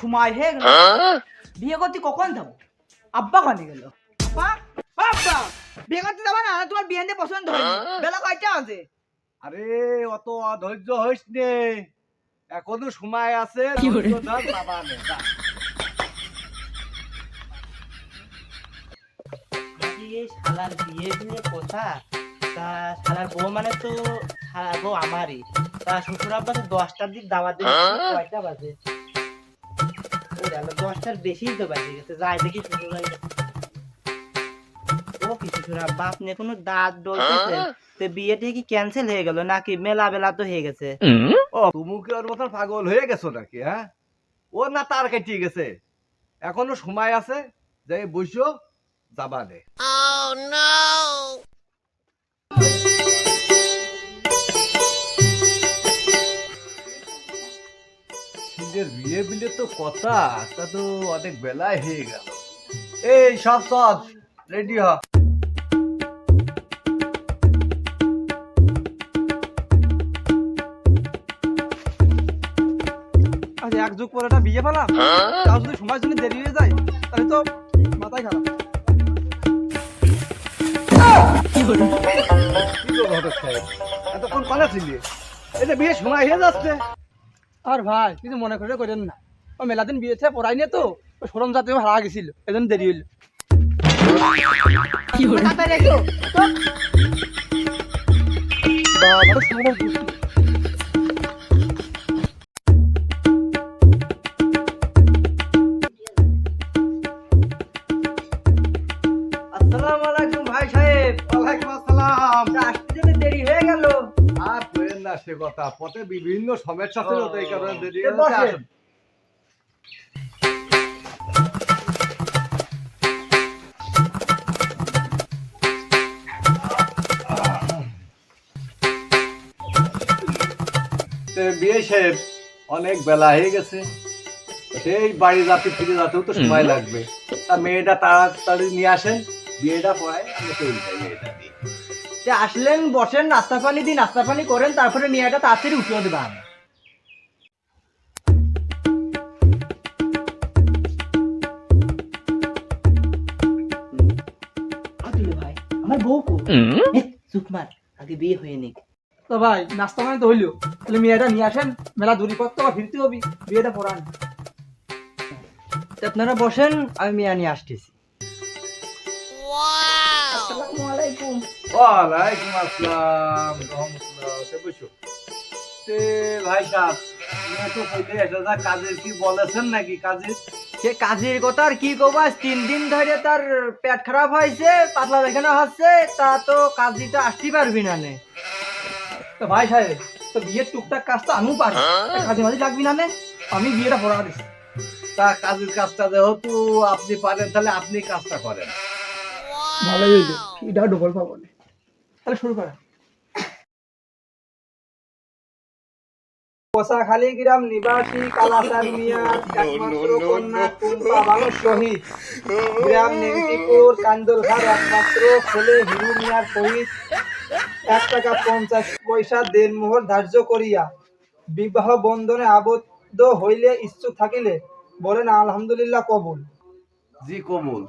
সময় হয়ে গেল। বিয়ে করতে কখন যাব আব্বা খানি গেল? আব্বা? আব্বা! বিয়ে করতে যাবা না তোমার বিয়ে নিয়ে পছন্দ হয়নি। বেলা কয়টা আছে? আরে অত অধৈর্য হইস নে। এখনও সময় আছে বাবা শালার বিয়ে দিয়ে কথা? তা শালার বউ মানে তো শালার বউ আমারই। তা শ্বশুর আব্বা তো দশটার দিক দাওয়াত দিল কয়টা বাজে? দশটার বেশি তো বাজে গেছে যাই দেখি শ্বশুর বাড়ি ও কি শ্বশুর আব্বা আপনি কোনো দাঁত ডলতেছেন তো বিয়েটা কি ক্যান্সেল হয়ে গেল নাকি মেলা বেলা তো হয়ে গেছে? ও তুমি কি ওর মতন পাগল হয়ে গেছো নাকি হ্যাঁ? ও না তার কেটে গেছে। এখনও সময় আছে যে বসো যাবা নে। ছেলের বিয়ে বিলে তো কথা তা তো অনেক বেলায় হয়ে গেল। এই সব সব রেডি হ। আজ এক যুগ পরে একটা বিয়ে ফেলাম তাও যদি সময় জন্য দেরি হয়ে যায় তাহলে তো মাথায় খারাপ। কি এতক্ষণ পালা ছিলি। এটা বিয়ে সময় হয়ে যাচ্ছে। আর ভাই কিছু মনে করে করেন না। ও মেলা দিন বিয়ে থেকে পড়াই নিয়ে তো সরম যাতে হারা গেছিল এজন্য দেরি হইল। কি হলো বাবা না সে কথা পথে বিভিন্ন সমস্যা ছিল তো এই কারণে দেরি। আসুন। বিয়ে সাহেব অনেক বেলা হয়ে গেছে সেই বাড়ি যাতে ফিরে যেতেও তো সময় লাগবে তা মেয়েটা তাড়াতাড়ি নিয়ে আসেন বিয়েটা পড়ায় আমি চলে যাই মেয়েটা দিয়ে যে আসলেন বসেন নাস্তা পানি দিন নাস্তা পানি করেন তারপরে মেয়েটা তাড়াতাড়ি উঠিয়ে দেবেন ভাই আমার বউ কো চুপ আগে বিয়ে হয়ে নিক। তো ভাই নাস্তা পানি তো হইল। তাহলে মেয়েটা নিয়ে আসেন মেলা দূরি ফিরতে হবি বিয়েটা পড়ান। আপনারা বসেন আমি মেয়া নিয়ে আসতেছি। আসসালামু আলাইকুম। ওয়ালাইকুম আসসালাম বসো তে ভাই সাহেব তো কইতে এটা যা কাজের কি বলেছেন নাকি কাজের? সে কাজের কথা আর কি কব আজ তিন দিন ধরে তার পেট খারাপ হয়েছে পাতলা পায়খানা হচ্ছে তা তো কাজ দিতে আসতেই পারবি না নে। তো ভাই সাহেব তো বিয়ের টুকটাক কাজ তো আমিও পারি কাজে মাঝে লাগবি না নে? আমি বিয়েটা পড়া দিচ্ছি তা কাজের কাজটা যেহেতু আপনি পারেন তাহলে আপনি কাজটা করেন। হইল এটাও ডবল পাবো না। তাহলে শুরু করা পোষাখালী গ্রাম নিবাসী কালাচার মিয়া একমাত্র কন্যা বানু শহীদ। গ্রাম কান্দলঘাট একমাত্র ছেলে হিরু মিয়ার সহিত এক টাকা পঞ্চাশ পয়সা দেনমোহর ধার্য করিয়া বিবাহ বন্ধনে আবদ্ধ হইলে ইচ্ছুক থাকিলে বলেন আলহামদুলিল্লাহ কবুল। জি কবুল।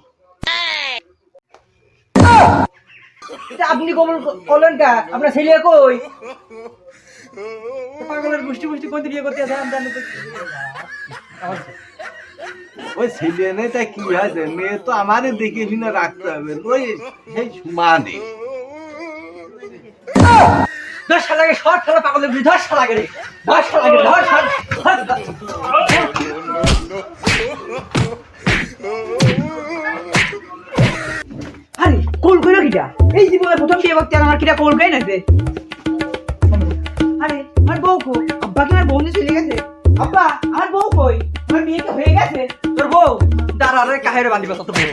আপনি কবুল করলেন কা? আপনার ছেলে কই? পাগলের গোষ্ঠী গোষ্ঠী কোন বিয়ে করতে আছে আমি তো। ওই ছেলে নেই তাই কি হয়েছে মেয়ে তো আমারই দেখে শুনে রাখতে হবে। ওই সেই সমানে। ধর শালাকে শর্ট খেলা পাগলের ধর শালাকে রে। ধর শালাকে ধর ধর। কোল কইলো কিটা এই জীবনে প্রথম বিয়ে করতে আমার কিটা কল কই নাইছে আরে আমার বউ কো আব্বা কি আমার বউ নিয়ে চলে গেছে আব্বা আমার বউ কই আমার বিয়ে তো হয়ে গেছে তোর বউ দাঁড়া কাহেরে বাঁধিবা তত বউ